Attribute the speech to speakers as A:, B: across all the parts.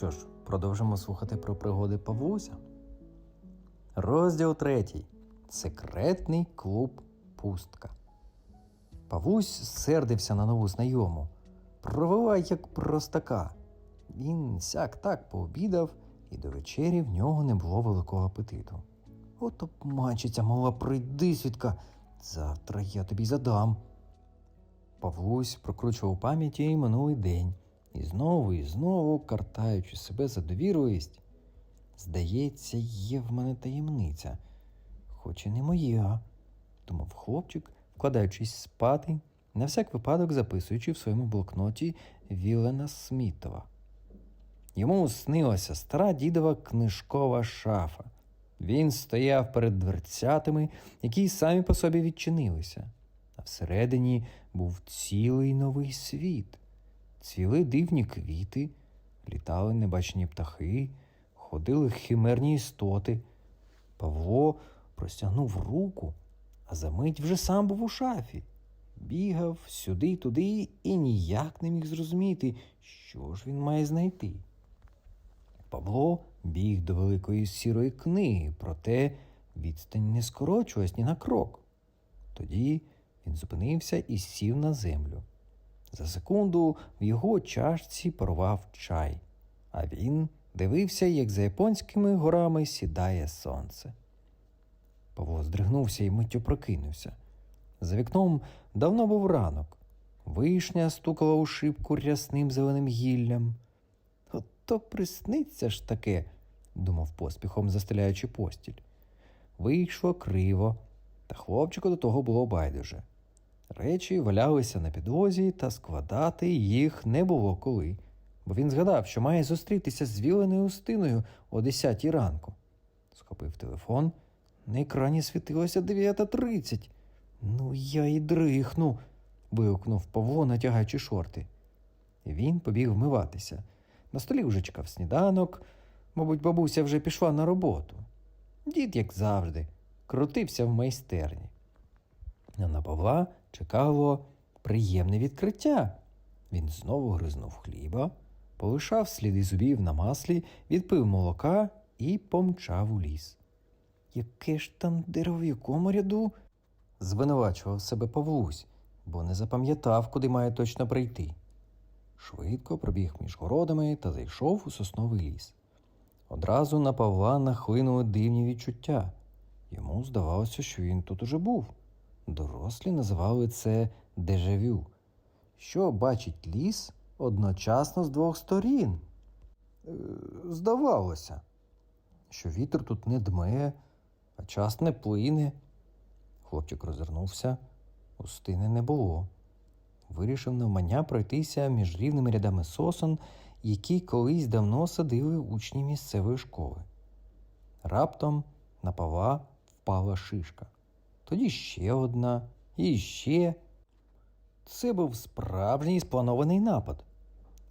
A: що ж, продовжимо слухати про пригоди Павлуся. Розділ третій. Секретний клуб Пустка. Павлусь сердився на нову знайому. Провела як простака. Він сяк так пообідав, і до вечері в нього не було великого апетиту. От обманчиця, мала, прийди, свідка, завтра я тобі задам. Павлусь прокручував у пам'яті минулий день і знову і знову, картаючи себе за довірливість. Здається, є в мене таємниця, хоч і не моя, думав хлопчик, вкладаючись спати, на всяк випадок записуючи в своєму блокноті Вілена Смітова. Йому снилася стара дідова книжкова шафа. Він стояв перед дверцятами, які самі по собі відчинилися, а всередині був цілий новий світ. Цвіли дивні квіти, літали небачені птахи, ходили химерні істоти. Павло простягнув руку, а за мить вже сам був у шафі. Бігав сюди й туди і ніяк не міг зрозуміти, що ж він має знайти. Павло біг до великої сірої книги, проте відстань не скорочувалась ні на крок. Тоді він зупинився і сів на землю. За секунду в його чашці парував чай, а він дивився, як за японськими горами сідає сонце. Павло здригнувся і миттю прокинувся. За вікном давно був ранок. Вишня стукала у шибку рясним зеленим гіллям. Ото присниться ж таке, думав поспіхом, застеляючи постіль. Вийшло криво, та хлопчику до того було байдуже. Речі валялися на підлозі, та складати їх не було коли, бо він згадав, що має зустрітися з Віленою Устиною о 10 ранку. Схопив телефон, на екрані світилося 9.30. Ну, я і дрихну, вигукнув Павло, натягаючи шорти. Він побіг вмиватися. На столі вже чекав сніданок, мабуть, бабуся вже пішла на роботу. Дід, як завжди, крутився в майстерні. На Павла чекало приємне відкриття. Він знову гризнув хліба, полишав сліди зубів на маслі, відпив молока і помчав у ліс. Яке ж там дерево в якому ряду? звинувачував себе Павлусь, бо не запам'ятав, куди має точно прийти. Швидко пробіг між городами та зайшов у сосновий ліс. Одразу на Павла нахлинули дивні відчуття. Йому здавалося, що він тут уже був. Дорослі називали це дежавю, що бачить ліс одночасно з двох сторін. Е, Здавалося, що вітер тут не дме, а час не плине. Хлопчик розвернувся, устини не було. Вирішив навмання пройтися між рівними рядами сосен, які колись давно садили учні місцевої школи. Раптом на Павла впала шишка. Тоді ще одна, і ще. Це був справжній спланований напад.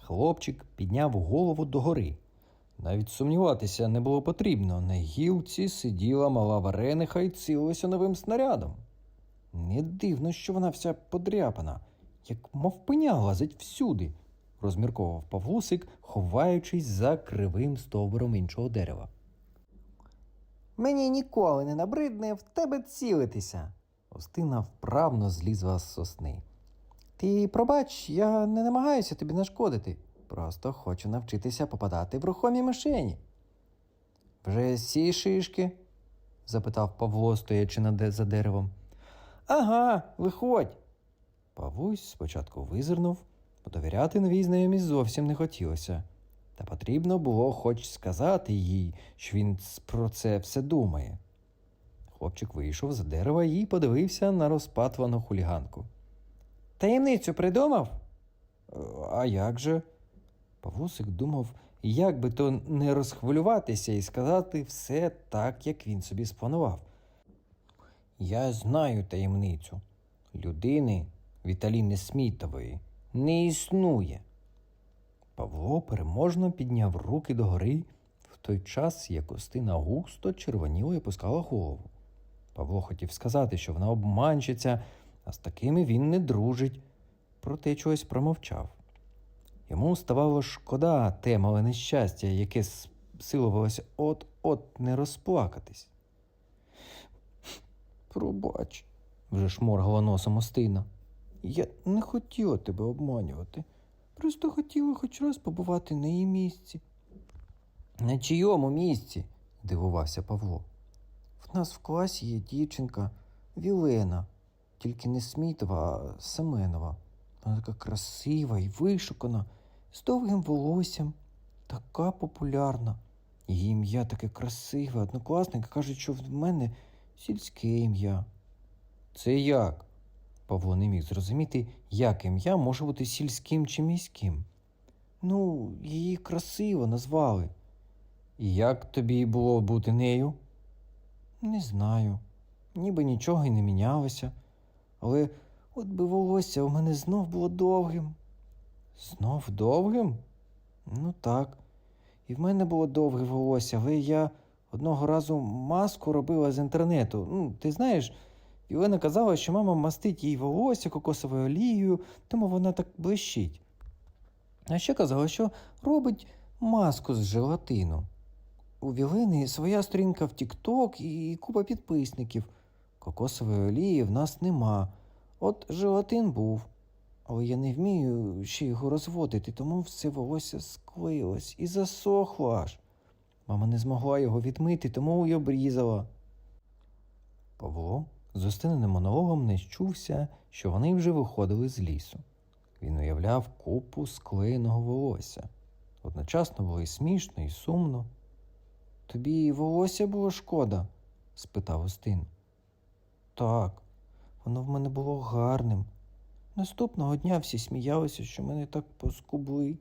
A: Хлопчик підняв голову догори. Навіть сумніватися не було потрібно. На гілці сиділа мала варениха і цілилася новим снарядом. Не дивно, що вона вся подряпана, як мовпеня лазить всюди, розмірковував Павлусик, ховаючись за кривим стовбуром іншого дерева. Мені ніколи не набридне в тебе цілитися. Остина вправно злізла з сосни. Ти пробач, я не намагаюся тобі нашкодити. Просто хочу навчитися попадати в рухомі мишені. Вже сі шишки? запитав Павло, стоячи за деревом. Ага, виходь. Павлусь спочатку визирнув, бо довіряти новій знайомі зовсім не хотілося. Та потрібно було хоч сказати їй, що він про це все думає. Хлопчик вийшов за дерева і подивився на розпатвану хуліганку. Таємницю придумав? «Е, А як же? Павлусик думав, як би то не розхвилюватися і сказати все так, як він собі спланував. Я знаю таємницю. Людини Віталіни Смітової не існує. Павло переможно підняв руки догори в той час, як Остина густо червоніла і пускала голову. Павло хотів сказати, що вона обманщиця, а з такими він не дружить, проте чогось промовчав. Йому ставало шкода те мале нещастя, яке силувалося от-от не розплакатись. Пробач, вже шморгала носом Остина. Я не хотіла тебе обманювати. Просто хотіла хоч раз побувати на її місці. На чийому місці? дивувався Павло. В нас в класі є дівчинка Вілена, тільки не Смітова, а Семенова. Вона така красива і вишукана, з довгим волоссям, така популярна. Її ім'я таке красиве, однокласники кажуть, що в мене сільське ім'я. Це як? Павло не міг зрозуміти, як ім'я може бути сільським чи міським. Ну, її красиво назвали. І як тобі було бути нею? Не знаю. Ніби нічого й не мінялося. Але от би волосся у мене знов було довгим. Знов довгим? Ну так. І в мене було довге волосся, але я одного разу маску робила з інтернету. Ну, ти знаєш, Ілена казала, що мама мастить їй волосся кокосовою олією, тому вона так блищить. А ще казала, що робить маску з желатину. У Вілени своя сторінка в TikTok і купа підписників. Кокосової олії в нас нема. От желатин був. Але я не вмію ще його розводити, тому все волосся склеїлось і засохло аж. Мама не змогла його відмити, тому й обрізала. Павло з остиненим монологом не щувся, що вони вже виходили з лісу. Він уявляв купу склеєного волосся. Одночасно було і смішно, і сумно. Тобі волосся було шкода? спитав Остин. Так, воно в мене було гарним. Наступного дня всі сміялися, що мене так поскубли.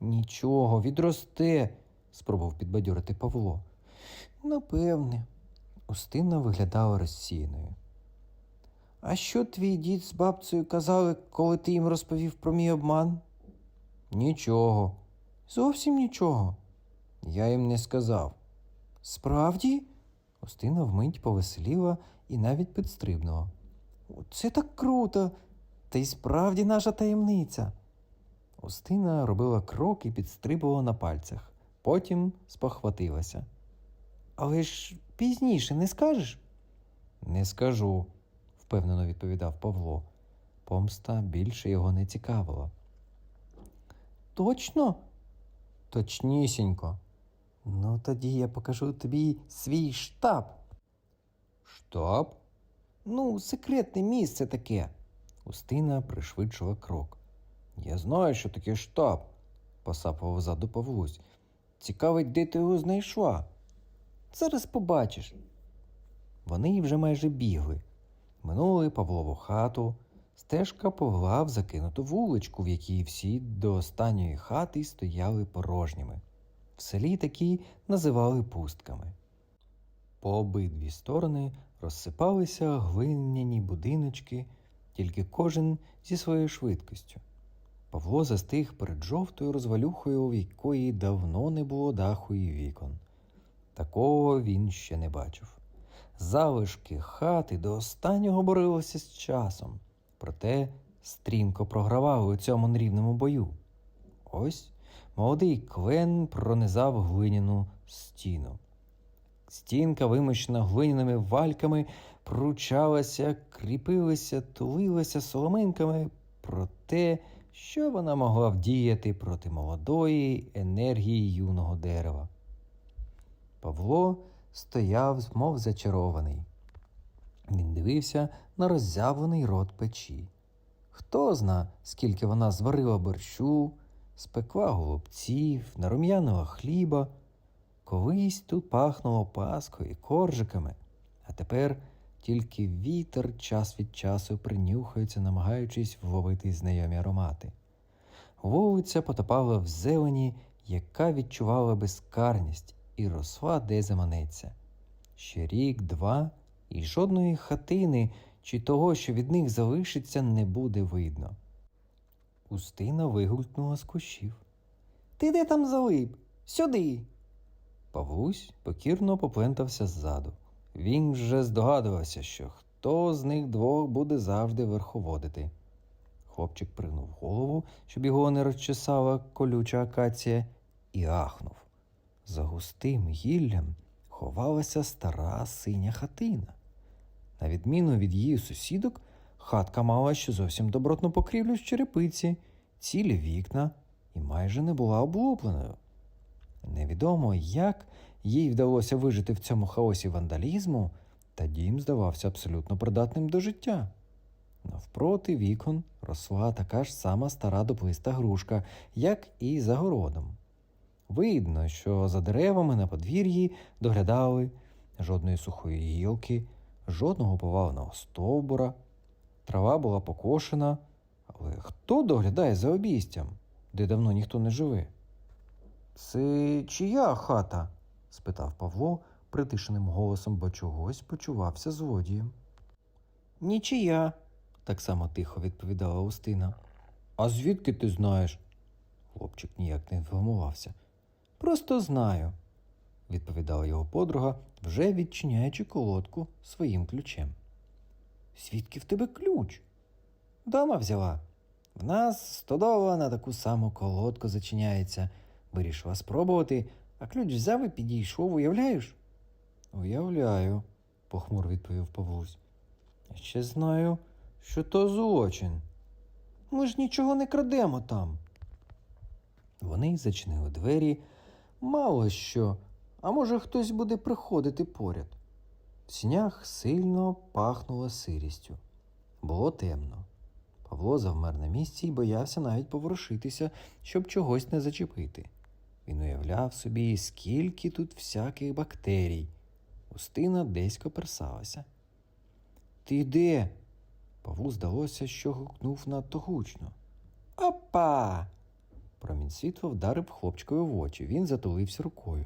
A: Нічого, відросте, спробував підбадьорити Павло. Напевне, Устина виглядала розсіяною. А що твій дід з бабцею казали, коли ти їм розповів про мій обман? Нічого. Зовсім нічого. Я їм не сказав. Справді? Устина вмить повеселіла і навіть підстрибнула. Це так круто. Та й справді наша таємниця. Устина робила крок і підстрибувала на пальцях, потім спохватилася. Але ж пізніше не скажеш? Не скажу, впевнено відповідав Павло. Помста більше його не цікавила. Точно? Точнісінько. Ну, тоді я покажу тобі свій штаб. Штаб? Ну, секретне місце таке. Устина пришвидшила крок. Я знаю, що таке штаб, посапував ззаду Павлусь. Цікавить, де ти його знайшла. Зараз побачиш. Вони вже майже бігли. Минули Павлову хату. Стежка повела в закинуту вуличку, в якій всі до останньої хати стояли порожніми. В селі такі називали пустками. По обидві сторони розсипалися глиняні будиночки, тільки кожен зі своєю швидкістю. Павло застиг перед жовтою розвалюхою, в якої давно не було даху і вікон. Такого він ще не бачив. Залишки хати до останнього боролися з часом, проте стрімко програвали у цьому нерівному бою. Ось молодий клен пронизав глиняну стіну. Стінка, вимощена глиняними вальками, пручалася, кріпилася, тулилася соломинками про те, що вона могла вдіяти проти молодої енергії юного дерева. Павло стояв, мов зачарований. Він дивився на роззявлений рот печі. Хто зна, скільки вона зварила борщу, спекла голубців, нарум'янила хліба. Колись тут пахнуло паскою і коржиками, а тепер тільки вітер час від часу принюхається, намагаючись вловити знайомі аромати. Вулиця потопала в зелені, яка відчувала безкарність і росла, де заманеться. Ще рік, два, і жодної хатини чи того, що від них залишиться, не буде видно. Устина вигулькнула з кущів. Ти де там залип? Сюди. Павлусь покірно поплентався ззаду. Він вже здогадувався, що хто з них двох буде завжди верховодити. Хлопчик пригнув голову, щоб його не розчесала колюча акація, і ахнув. За густим гіллям ховалася стара синя хатина. На відміну від її сусідок, хатка мала ще зовсім добротну покрівлю з черепиці, цілі вікна і майже не була облупленою. Невідомо, як їй вдалося вижити в цьому хаосі вандалізму, та дім здавався абсолютно придатним до життя. Навпроти вікон росла така ж сама стара дуплиста грушка, як і за городом. Видно, що за деревами на подвір'ї доглядали жодної сухої гілки, жодного поваленого стовбура. Трава була покошена, але хто доглядає за обійстям, де давно ніхто не живе? Це чия хата? спитав Павло притишеним голосом, бо чогось почувався злодієм. Нічия, так само тихо відповідала Устина. А звідки ти знаєш? Хлопчик ніяк не вгамувався. Просто знаю, відповідала його подруга, вже відчиняючи колодку своїм ключем. Звідки в тебе ключ? Дома взяла. В нас стодова на таку саму колодку зачиняється. Вирішила спробувати, а ключ взяв і підійшов, уявляєш? Уявляю, похмур відповів Павлусь. Ще знаю, що то злочин. Ми ж нічого не крадемо там. Вони зачинили двері, мало що, а може хтось буде приходити поряд. В сінях сильно пахнуло сирістю. Було темно. Павло завмер на місці і боявся навіть поворушитися, щоб чогось не зачепити. Він уявляв собі, скільки тут всяких бактерій. Устина десь коперсалася. Ти де? Павлу здалося, що гукнув надто гучно. Опа! Промінь світла вдарив хлопчикові в очі. Він затулився рукою.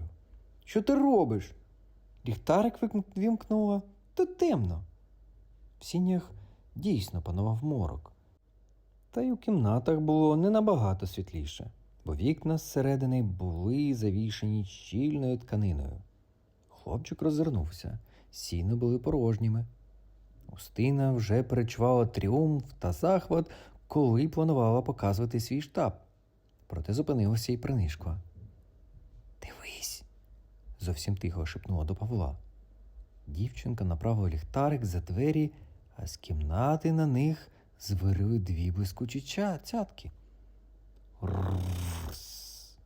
A: Що ти робиш? Ліхтарик вімкнула. Тут темно. В сінях дійсно панував морок. Та й у кімнатах було не набагато світліше, бо вікна зсередини були завішені щільною тканиною. Хлопчик роззирнувся, сіни були порожніми. Устина вже перечувала тріумф та захват, коли планувала показувати свій штаб. Проте зупинилася і принишкла. Дивись, зовсім тихо шепнула до Павла. Дівчинка направила ліхтарик за двері, а з кімнати на них звирили дві блискучі цятки. Ррррс.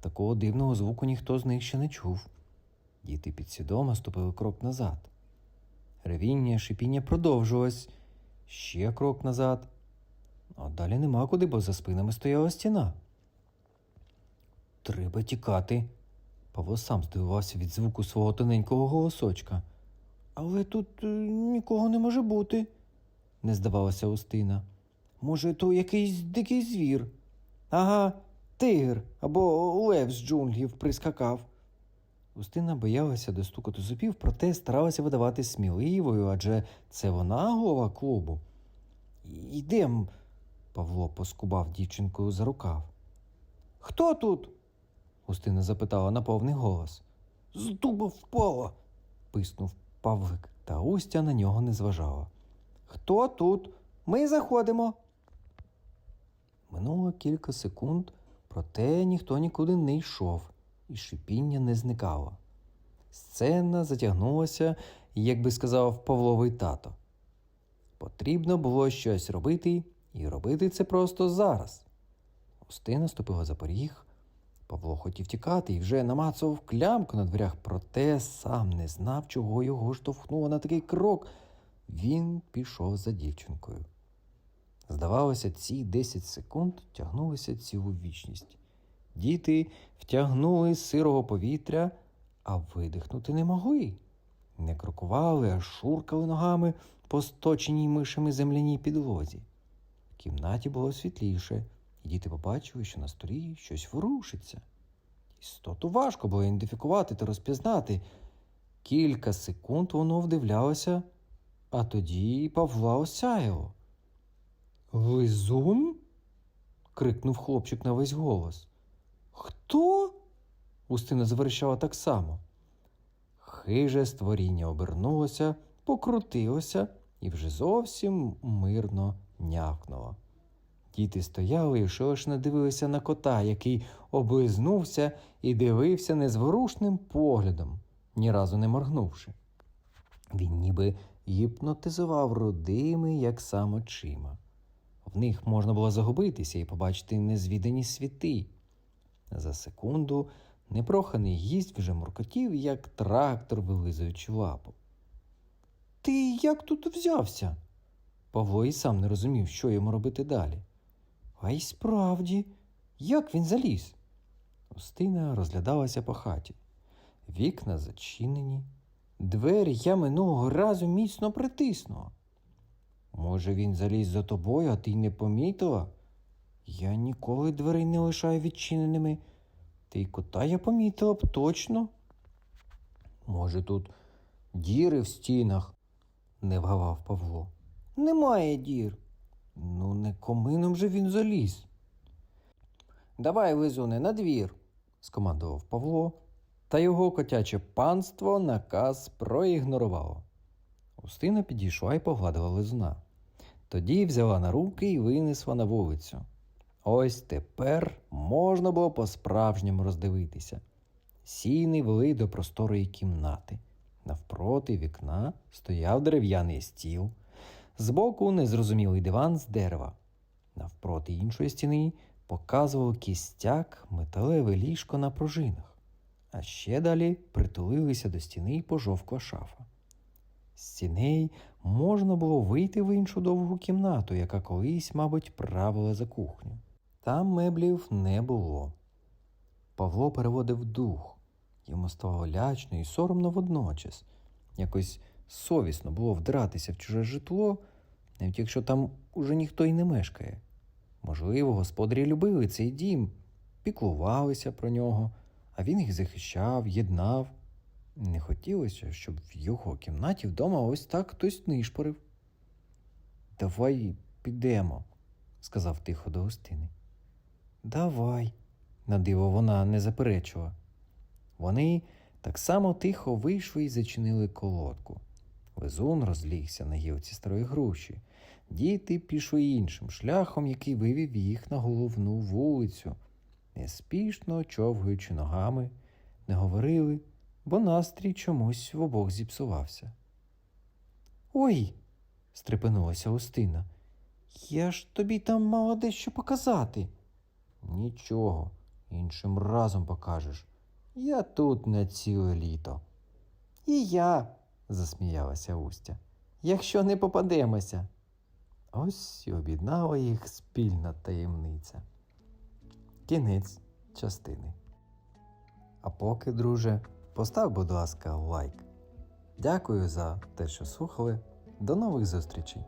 A: Такого дивного звуку ніхто з них ще не чув. Діти підсвідомо ступили крок назад. Ревіння, шипіння продовжувалось. Ще крок назад. А далі нема куди, бо за спинами стояла стіна. Треба тікати. Павло сам здивувався від звуку свого тоненького голосочка. Але тут е, нікого не може бути, не здавалася Устина. Може, то якийсь дикий звір? Ага, тигр або лев з джунглів прискакав. Устина боялася достукати зубів, проте старалася видавати сміливою, адже це вона голова клубу. Йдем, Павло поскубав дівчинкою за рукав. Хто тут? Устина запитала на повний голос. З дуба впала, писнув Павлик, та Устя на нього не зважала. Хто тут? Ми заходимо. Минуло кілька секунд, проте ніхто нікуди не йшов, і шипіння не зникало. Сцена затягнулася, як би сказав Павловий тато. Потрібно було щось робити, і робити це просто зараз. Устина ступила за поріг. Павло хотів тікати і вже намацував клямку на дверях, проте сам не знав, чого його штовхнуло на такий крок. Він пішов за дівчинкою. Здавалося, ці 10 секунд тягнулися цілу вічність. Діти втягнули сирого повітря, а видихнути не могли. Не крокували, а шуркали ногами по сточеній мишами земляній підлозі. В кімнаті було світліше, і діти побачили, що на столі щось ворушиться. Істоту важко було ідентифікувати та розпізнати. Кілька секунд воно вдивлялося, а тоді Павла осяяло. Лизун? крикнув хлопчик на весь голос. Хто? Устина заверещала так само. Хиже створіння обернулося, покрутилося і вже зовсім мирно нявкнуло. Діти стояли і ошелешно дивилися на кота, який облизнувся і дивився незворушним поглядом, ні разу не моргнувши. Він ніби гіпнотизував родими, як сам очима. В них можна було загубитися і побачити незвідані світи. За секунду непроханий гість вже муркотів, як трактор, вилизуючи лапу. Ти як тут взявся? Павло і сам не розумів, що йому робити далі. А й справді, як він заліз? Устина розглядалася по хаті. Вікна зачинені, двері я минулого разу міцно притиснула. Може, він заліз за тобою, а ти й не помітила? Я ніколи дверей не лишаю відчиненими. Та й кота я помітила б точно. Може, тут діри в стінах, не вгавав Павло. Немає дір. Ну, не комином же він заліз. Давай, визуне, на двір, скомандував Павло, та його котяче панство наказ проігнорувало. Устина підійшла і погладила лизуна. Тоді взяла на руки і винесла на вулицю. Ось тепер можна було по-справжньому роздивитися. Сіни вели до просторої кімнати. Навпроти вікна стояв дерев'яний стіл, збоку незрозумілий диван з дерева. Навпроти іншої стіни показував кістяк металеве ліжко на пружинах, а ще далі притулилися до стіни пожовкла шафа. З стіней можна було вийти в іншу довгу кімнату, яка колись, мабуть, правила за кухню. Там меблів не було. Павло переводив дух. Йому стало лячно і соромно водночас. Якось совісно було вдратися в чуже житло, навіть якщо там уже ніхто й не мешкає. Можливо, господарі любили цей дім, піклувалися про нього, а він їх захищав, єднав. Не хотілося, щоб в його кімнаті вдома ось так хтось нишпорив. Давай підемо, сказав тихо до гостини. Давай, на диво вона не заперечила. Вони так само тихо вийшли і зачинили колодку. Везун розлігся на гілці старої груші. Діти пішли іншим шляхом, який вивів їх на головну вулицю, неспішно човгаючи ногами, не говорили, бо настрій чомусь в обох зіпсувався. Ой, стрепенулася Устина. Я ж тобі там мала дещо показати. Нічого, іншим разом покажеш. Я тут на ціле літо. І я, засміялася Устя, якщо не попадемося. Ось і об'єднала їх спільна таємниця. Кінець частини. А поки, друже, постав, будь ласка, лайк. Дякую за те, що слухали. До нових зустрічей!